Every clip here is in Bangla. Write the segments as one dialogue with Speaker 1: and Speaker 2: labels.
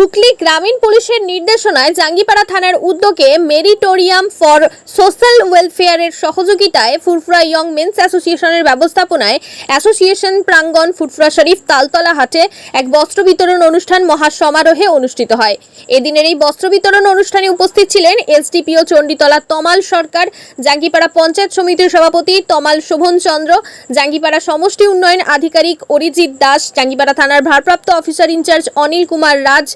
Speaker 1: হুগলি গ্রামীণ পুলিশের নির্দেশনায় জাঙ্গিপাড়া থানার উদ্যোগে মেরিটোরিয়াম ফর সোশ্যাল ওয়েলফেয়ারের সহযোগিতায় ফুরফুরা ইয়ং মেন্স অ্যাসোসিয়েশনের ব্যবস্থাপনায় অ্যাসোসিয়েশন প্রাঙ্গণ ফুরফুরা শরীফ তালতলা হাটে এক বস্ত্র বিতরণ অনুষ্ঠান মহা সমারোহে অনুষ্ঠিত হয়। এদিনের এই বস্ত্র বিতরণ অনুষ্ঠানে উপস্থিত ছিলেন এসডিপিও চণ্ডীতলা তমাল সরকার, জাঙ্গিপাড়া পঞ্চায়েত সমিতির সভাপতি তমাল শোভন চন্দ্র, জাঙ্গিপাড়া সমষ্টি উন্নয়ন আধিকারিক অরিজিৎ দাস, জাঙ্গিপাড়া থানার ভারপ্রাপ্ত officer in charge Anil Kumar Raj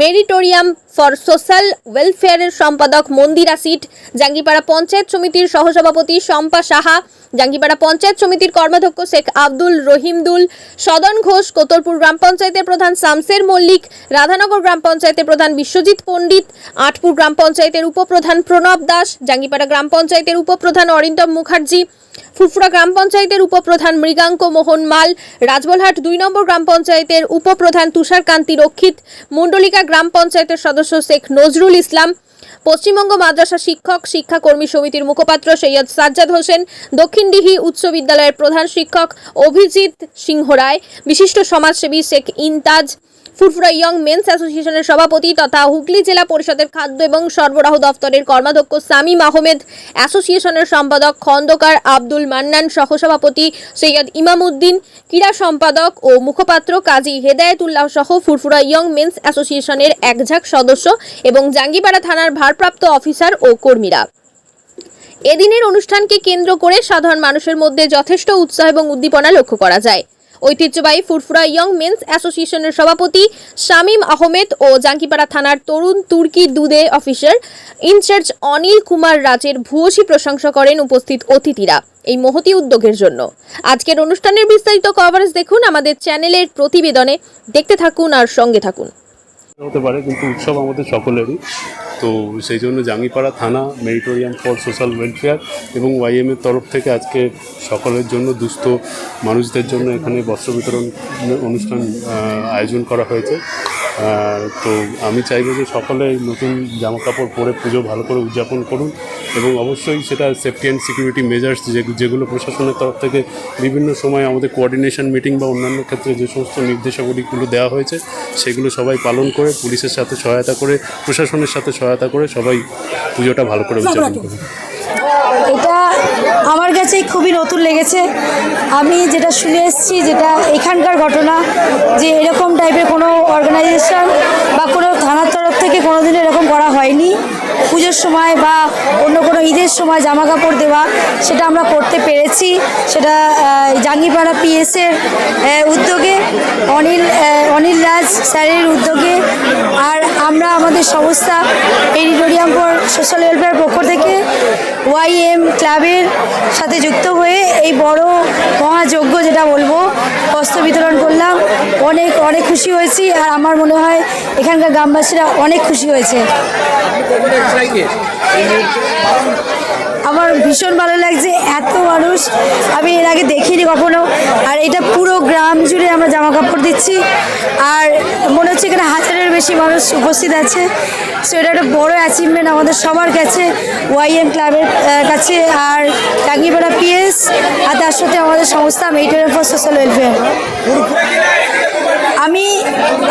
Speaker 1: meritorium for social ওয়েলফেয়ারের সম্পাদক মন্দিরা সিট, জাঙ্গিপাড়া পঞ্চায়েত সমিতির সহসভাপতি শম্পা সাহা, জাঙ্গিপাড়া পঞ্চায়েত সমিতির কর্মাধ্যক্ষ শেখ আব্দুল রহিমদুল সদন ঘোষ, কোতলপুর গ্রাম পঞ্চায়েতের প্রধান শামসের মল্লিক, রাধানগর গ্রাম পঞ্চায়েতের প্রধান বিশ্বজিৎ পণ্ডিত, আটপুর গ্রাম পঞ্চায়েতের উপপ্রধান প্রণব দাস, জাঙ্গিপাড়া গ্রাম পঞ্চায়েতের উপপ্রধান অরিন্দম মুখার্জি ফুরফুরা গ্রাম পঞ্চায়েতের উপপ্রধান মৃগাঙ্ক মোহন মাল, রাজবলহাট দুই নম্বর গ্রাম পঞ্চায়েতের উপপ্রধান তুষারকান্তি রক্ষিত মণ্ডলিকা গ্রাম পঞ্চায়েতের সদস্য শেখ নজরুল ইসলাম, পশ্চিমবঙ্গ মাদ্রাসা শিক্ষক শিক্ষা কর্মী সমিতির মুখপাত্র সৈয়দ সাজ্জাদ হোসেন, দক্ষিণ দক্ষিণডিহি উচ্চ বিদ্যালয়ের প্রধান শিক্ষক অভিজিৎ সিংহ রায়, বিশিষ্ট সমাজসেবী শেখ ইনতাজ ফুরফুরা ইয়ং মেন্স অ্যাসোসিয়েশনের সভাপতি তথা হুগলি জেলা পরিষদের খাদ্য এবং সরবরাহ দপ্তরের কর্মাধ্যক্ষ সামিম আহমেদ, অ্যাসোসিয়েশনের সম্পাদক খন্দকার আব্দুল মান্নান, সহসভাপতি সৈয়দ ইমামউদ্দিন, ক্রীড়া সম্পাদক ও মুখপাত্র কাজী হেদায়েতুল্লাহ সহ ফুরফুরা ইয়ং মেন্স অ্যাসোসিয়েশনের একঝাঁক সদস্য এবং জাঙ্গিপাড়া থানার ভারপ্রাপ্ত অফিসার ও কর্মীরা। এদিনের অনুষ্ঠানকে কেন্দ্র করে সাধারণ মানুষের মধ্যে যথেষ্ট উৎসাহ এবং উদ্দীপনা লক্ষ্য করা যায়। ঐতিহ্যবাহী ফুরফুরা ইয়ং মেন্স অ্যাসোসিয়েশনের সভাপতি শামীম আহমেদ ও জাঙ্কিপাড়া থানার তরুণ তুর্কি দুদে officer in charge Anil Kumar রাজের ভূয়সী প্রশংসা করেন উপস্থিত অতিথিরা এই মহতি উদ্যোগের জন্য। আজকের অনুষ্ঠানের বিস্তারিত কভারেজ দেখুন আমাদের চ্যানেলের প্রতিবেদনে। দেখতে থাকুন আর সঙ্গে থাকুন।
Speaker 2: হতে পারে, কিন্তু উৎসব আমাদের সকলেরই। তো সেই জন্য জাঙ্গিপাড়া থানা, মেরিটোরিয়াম ফর সোশ্যাল ওয়েলফেয়ার এবং ওয়াইএমের তরফ থেকে আজকে সকলের জন্য, দুস্থ মানুষদের জন্য এখানে বস্ত্র বিতরণ অনুষ্ঠান আয়োজন করা হয়েছে। তো আমি চাইব যে সকলে নতুন জামা কাপড় পরে পুজো ভালো করে উদযাপন করুন এবং অবশ্যই সেটা সেফটি অ্যান্ড সিকিউরিটি মেজার্স যেগুলো প্রশাসনের তরফ থেকে বিভিন্ন সময় আমাদের কোঅর্ডিনেশন মিটিং বা অন্যান্য ক্ষেত্রে যে সমস্ত নির্দেশাবলীগুলো দেওয়া হয়েছে, সেগুলো সবাই পালন করে, পুলিশের সাথে সহায়তা করে, প্রশাসনের সাথে সহায়তা করে সবাই পুজোটা ভালো করে উদযাপন করুন।
Speaker 3: আমার কাছে খুবই নতুন লেগেছে। আমি যেটা শুনে এসেছি যেটা এখানকার ঘটনা, যে এরকম টাইপের কোনো অর্গানাইজেশন বা কোনো থানার তরফ থেকে কোনোদিন এরকম করা হয়নি। পুজোর সময় বা অন্য কোনো ঈদের সময় জামা কাপড় দেওয়া, সেটা আমরা করতে পেরেছি। সেটা জাঙ্গিপাড়া পিএসের উদ্যোগে, অনিল অনিল রাজ স্যারের উদ্যোগে। আর আমরা আমাদের সংস্থা এডিটোরিয়াম ফর সোশ্যাল ওয়েলফেয়ার পক্ষ থেকে ওয়াইএম ক্লাবের সাথে যুক্ত হয়ে এই বড় মহাযজ্ঞ যেটা বলব বস্ত্র বিতরণ করলাম। অনেক অনেক খুশি হয়েছি আর আমার মনে হয় এখানকার গ্রামবাসীরা অনেক খুশি হয়েছে। আমার ভীষণ ভালো লাগছে, এত মানুষ। আমি এর আগে দেখিনি কখনো। আর এটা পুরো গ্রাম জুড়ে আমরা জামা কাপড় দিচ্ছি। আর মনে হচ্ছে এখানে হাজারের বেশি মানুষ উপস্থিত আছে। সো এটা একটা বড় অ্যাচিভমেন্ট আমাদের সবার কাছে ওয়াইএম ক্লাবের কাছে। আর টাঙ্গিপাড়া পিএস আর তার সাথে আমাদের সংস্থা মেইটেন ফর সোশ্যাল ওয়েলফেয়ার আমি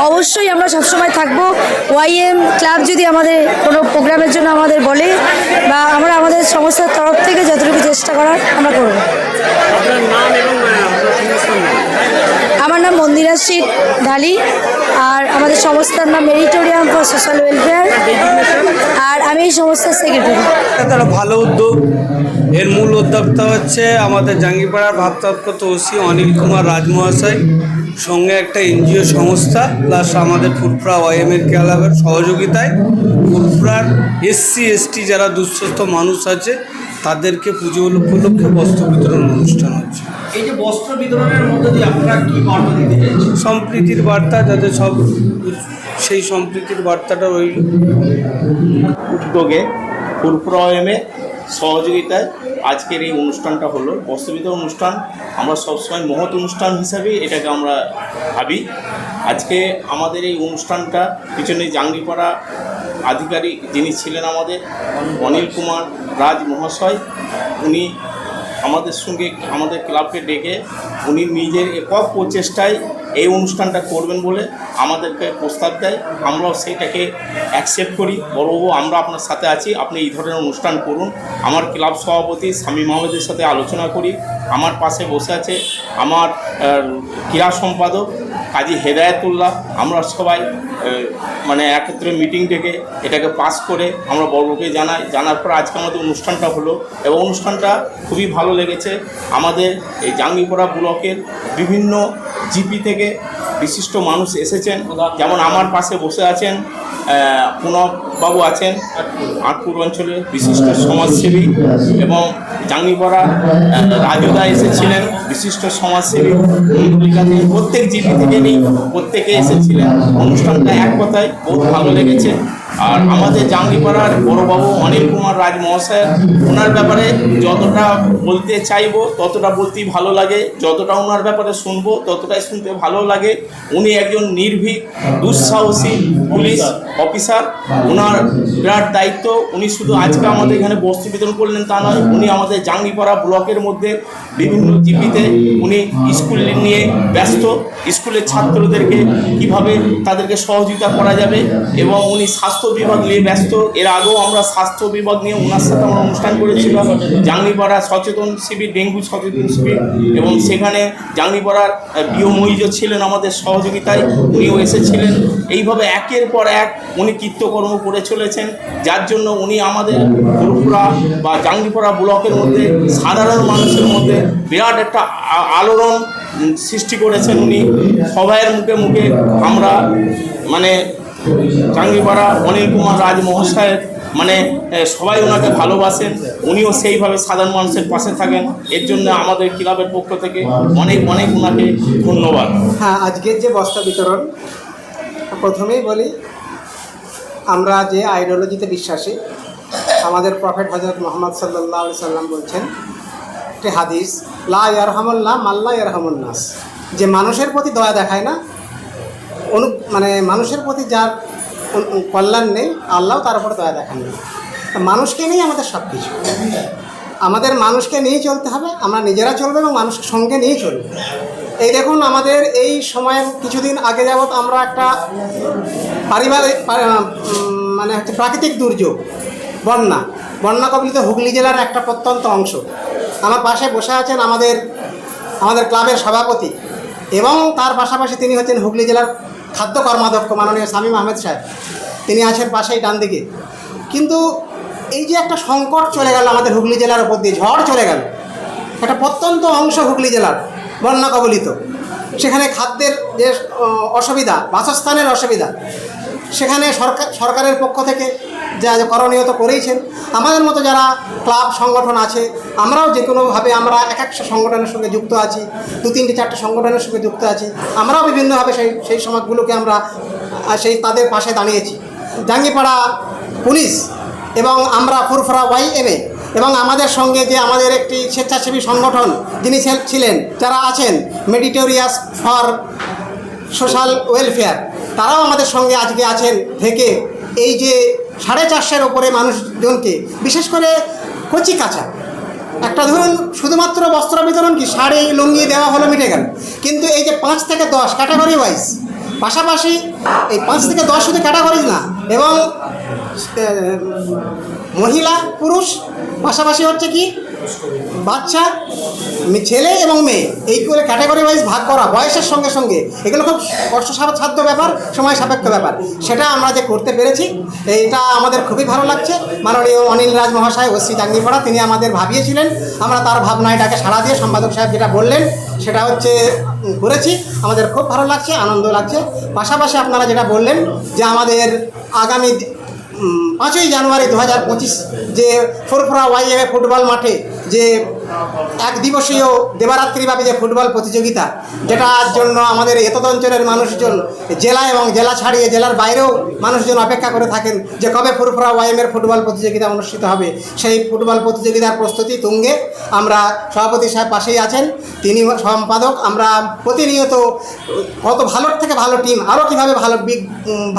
Speaker 3: অবশ্যই আমরা সবসময় থাকব। ওয়াইএম ক্লাব যদি আমাদের কোনো প্রোগ্রামের জন্য আমাদের বলে বা আমরা আমাদের সংস্থার তরফ থেকে যতটুকু চেষ্টা করার আমরা করব। আমার নাম মন্দিরা সিট ঢালি। আর আমাদের সংস্থার নাম মেরিটোরিয়াম ফর সোশ্যাল ওয়েলফেয়ার। আর আমি এই সংস্থার সেক্রেটারি
Speaker 4: একটা ভালো উদ্যোগ। এর মূল উদ্যোক্তা হচ্ছে আমাদের জাঙ্গিপাড়ার ভাবতৎপত ওসি অনিল কুমার রাজমহাশয়। সঙ্গে একটা এনজিও সংস্থা প্লাস আমাদের ফুরফুরা ওয়াইএমের ক্লাবের সহযোগিতায়। ফুরফুরার এসসি, এসটি যারা দুঃস্থ মানুষ আছে তাদেরকে পুজো উপলক্ষে বস্ত্র বিতরণ অনুষ্ঠান হচ্ছে।
Speaker 5: এই যে বস্ত্র বিতরণের মধ্যে দিয়ে আপনারা কি বার্তা দিতে চাইছেন?
Speaker 4: সম্প্রীতির বার্তা যাতে সব সেই সম্প্রীতির বার্তাটা রইল
Speaker 6: উদ্যোগে ফুরফুরামে সহযোগিতায় আজকের এই অনুষ্ঠানটা হলো। বস্ত্রবিত অনুষ্ঠান আমরা সবসময় মহৎ অনুষ্ঠান হিসাবেই এটাকে আমরা ভাবি। আজকে আমাদের এই অনুষ্ঠানটা পিছনে জাঙ্গিপাড়া আধিকারিক যিনি ছিলেন আমাদের, অনিল কুমার রাজ মহাশয় উনি আমাদের সঙ্গে, আমাদের ক্লাবকে ডেকে উনি নিজের একক প্রচেষ্টায় এই অনুষ্ঠানটা করবেন বলে আমাদেরকে প্রস্তাব দেয়। আমরাও সেইটাকে অ্যাকসেপ্ট করি। বড়বাবু, আমরা আপনার সাথে আছি। আপনি এই ধরনের অনুষ্ঠান করুন। আমার ক্লাব সভাপতি স্বামী মাহমুদের সাথে আলোচনা করি। আমার পাশে বসে আছে আমার ক্রীড়া সম্পাদক কাজী হেদায়তুল্লাহ। আমরা সবাই মানে একত্রে মিটিং ডেকে এটাকে পাস করে আমরা বড়কে জানাই। জানার পর আজকে আমাদের অনুষ্ঠানটা হলো এবং অনুষ্ঠানটা খুবই ভালো লেগেছে। আমাদের এই জাঙ্গিপাড়া ব্লকের বিভিন্ন জিপি থেকে বিশিষ্ট মানুষ এসেছেন। যেমন আমার পাশে বসে আছেন পুনবাবু আছেন আটপুর অঞ্চলের বিশিষ্ট সমাজসেবী এবং জাঙ্গিপাড়া রাজুদা এসেছিলেন বিশিষ্ট সমাজসেবী। মন্ডলিকাতে প্রত্যেক জিপি থেকে নেই প্রত্যেকে এসেছিলেন। অনুষ্ঠানটা এক কথায় বহুত ভালো লেগেছে। আর আমাদের জাঙ্গিপাড়ার বড়বাবু অনিল কুমার রাজ মহাশয় ওনার ব্যাপারে যতটা বলতে চাইব, ততটা বলতেই ভালো লাগে। যতটা ওনার ব্যাপারে শুনব, ততটাই শুনতে ভালো লাগে। উনি একজন নির্ভীক, দুঃসাহসী পুলিশ অফিসার। ওনার বিরাট দায়িত্ব। উনি শুধু আজকে আমাদের এখানে বস্ত্র বিতরণ করলেন তা নয়, উনি আমাদের জাঙ্গিপাড়া ব্লকের মধ্যে বিভিন্ন জিপিতে উনি স্কুল নিয়ে ব্যস্ত। স্কুলের ছাত্রদেরকে কীভাবে তাদেরকে সহযোগিতা করা যাবে এবং উনি স্বাস্থ্য বিভাগ নিয়ে ব্যস্ত। এর আগেও আমরা স্বাস্থ্য বিভাগ নিয়ে ওনার সাথে আমরা অনুষ্ঠান করেছিলাম। জাঙ্গিপাড়া সচেতন শিবির, ডেঙ্গু সচেতন শিবির এবং সেখানে জাঙ্গিপাড়ার বিও মহিজ ছিলেন আমাদের সহযোগিতায়। উনিও এসেছিলেন। এইভাবে একের পর এক উনি কীর্তকর্ম করে চলেছেন। যার জন্য উনি আমাদের ফুরফুরা বা জাঙ্গিপাড়া ব্লকের মধ্যে, সাধারণ মানুষের মধ্যে বিরাট একটা আলোড়ন সৃষ্টি করেছেন উনি। সবাইয়ের মুখে মুখে আমরা মানে জাঙ্গিপাড়া অনিল কুমার রাজ মহাশয়ের মানে সবাই ওনাকে ভালোবাসেন, উনিও সেইভাবে সাধারণ মানুষের পাশে থাকেন। এর জন্য আমাদের ক্লাবের পক্ষ থেকে অনেক অনেক ওনাকে ধন্যবাদ।
Speaker 7: হ্যাঁ আজকের যে বস্ত্র বিতরণ, প্রথমেই বলি, আমরা যে আইডিওলজিতে বিশ্বাসী, আমাদের প্রফেট হজরত মোহাম্মদ সাল্লাহ সাল্লাম বলছেন, একটি হাদিস, লা ইয়ারহামুল্লাহ মাল্লা ইয়ারহামুল্নাস যে মানুষের প্রতি দয়া দেখায় না অনু মানে মানুষের প্রতি যার কল্যাণ নেই, আল্লাহ তার উপর দয়া দেখান। না মানুষকে নিয়েই আমাদের সব কিছু আমাদের মানুষকে নিয়েই চলতে হবে, আমরা নিজেরা চলবো এবং মানুষের সঙ্গে নিয়েই চলবো। এই দেখুন, আমাদের এই সময়ের কিছুদিন আগে যাবৎ আমরা একটা পারিবারিক মানে হচ্ছে প্রাকৃতিক দুর্যোগ, বন্যা। বন্যা কবলিত হুগলি জেলার একটা প্রত্যন্ত অংশ। আমার পাশে বসে আছেন আমাদের আমাদের ক্লাবের সভাপতি এবং তার পাশাপাশি তিনি হচ্ছেন হুগলি জেলার খাদ্য কর্মাধ্যক্ষ মাননীয় শামীম আহমেদ সাহেব, তিনি আছেন পাশেই ডান দিকে কিন্তু এই যে একটা সংকট চলে গেল আমাদের হুগলি জেলার উপর দিয়ে, ঝড় চলে গেল। একটা প্রত্যন্ত অংশ হুগলি জেলার বন্যা কবলিত। সেখানে খাদ্যের যে অসুবিধা, বাসস্থানের অসুবিধা, সেখানে সরকার, সরকারের পক্ষ থেকে যা করণীয় তো করেইছেন। আমাদের মতো যারা ক্লাব, সংগঠন আছে, আমরাও যে কোনোভাবে আমরা এক এক সংগঠনের সঙ্গে যুক্ত আছি, দু তিনটে চারটে সংগঠনের সঙ্গে যুক্ত আছি, আমরাও বিভিন্নভাবে সেই সেই সমাজগুলোকে আমরা সেই তাদের পাশে দাঁড়িয়েছি। জাঙ্গিপাড়া পুলিশ এবং আমরা ফুরফুরা ওয়াই এমএ এবং আমাদের সঙ্গে যে আমাদের একটি স্বেচ্ছাসেবী সংগঠন যিনি ছিল- ছিলেন, যারা আছেন, মেডিটোরিয়াস ফর সোশ্যাল ওয়েলফেয়ার, তারাও আমাদের সঙ্গে আজকে আছেন থেকে এই যে সাড়ে চারশোর ওপরে মানুষজনকে, বিশেষ করে কচি কাঁচা। একটা ধরুন, শুধুমাত্র বস্ত্র বিতরণ কি, শাড়ি, লুঙ্গি দেওয়া হলো মিটে গেল। কিন্তু এই যে পাঁচ থেকে দশ ক্যাটাগরি ওয়াইজ পাশাপাশি এই পাঁচ থেকে দশ শুধু ক্যাটাগরিজ না, এবং মহিলা, পুরুষ, পাশাপাশি হচ্ছে কি বাচ্চা ছেলে এবং মেয়ে, এই করে ক্যাটাগরি ওয়াইজ ভাগ করা, বয়সের সঙ্গে সঙ্গে। এগুলো খুব কষ্টসাধ্য ব্যাপার, সময় সাপেক্ষ ব্যাপার। সেটা আমরা যে করতে পেরেছি, এইটা আমাদের খুবই ভালো লাগছে। মাননীয় অনিল রাজ মহাশয় ওসি জাঙ্গিপাড়া, তিনি আমাদের ভাবিয়েছিলেন। আমরা তার ভাবনা এটাকে সাড়া দিয়ে সম্পাদক সাহেব যেটা বললেন, সেটা হচ্ছে করেছি। আমাদের খুব ভালো লাগছে, আনন্দ লাগছে। পাশাপাশি আপনারা যেটা বললেন যে আমাদের আগামী পাঁচই জানুয়ারি দু হাজার পঁচিশ যে ফোরফোরা ওয়াইএ ফুটবল মাঠে যে এক দিবসীয় দেবারাত্রিব্যাপী যে ফুটবল প্রতিযোগিতা যেটার জন্য আমাদের এতদ অঞ্চলের মানুষজন জেলা এবং জেলা ছাড়িয়ে জেলার বাইরেও মানুষজন অপেক্ষা করে থাকেন যে কবে ফুরফুরা ওয়াইএমের ফুটবল প্রতিযোগিতা অনুষ্ঠিত হবে। সেই ফুটবল প্রতিযোগিতার প্রস্তুতি তুঙ্গে আমরা সভাপতি সাহেব পাশেই আছেন, তিনি সম্পাদক। আমরা প্রতিনিয়ত কত ভালোর থেকে ভালো টিম আরও কীভাবে ভালো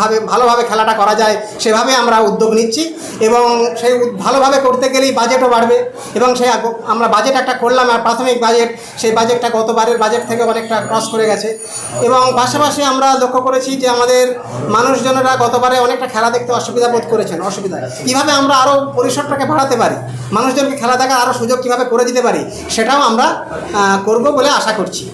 Speaker 7: ভাবে, ভালোভাবে খেলাটা করা যায়, সেভাবে আমরা উদ্যোগ নিচ্ছি এবং সেই ভালোভাবে করতে গেলেই বাজেটও বাড়বে এবং সেই আমরা বাজেট একটা করলাম আর প্রাথমিক বাজেট সেই বাজেটটা গতবারের বাজেট থেকে অনেকটা ক্রস করে গেছে। এবং পাশাপাশি আমরা লক্ষ্য করেছি যে আমাদের মানুষজনেরা গতবারে অনেকটা খেলা দেখতে অসুবিধা বোধ করেছেন, অসুবিধা। কীভাবে আমরা আরও পরিসরটাকে বাড়াতে পারি? মানুষজনকে খেলা দেখার আরও সুযোগ কীভাবে করে দিতে পারি? সেটাও আমরা করব বলে আশা করছি।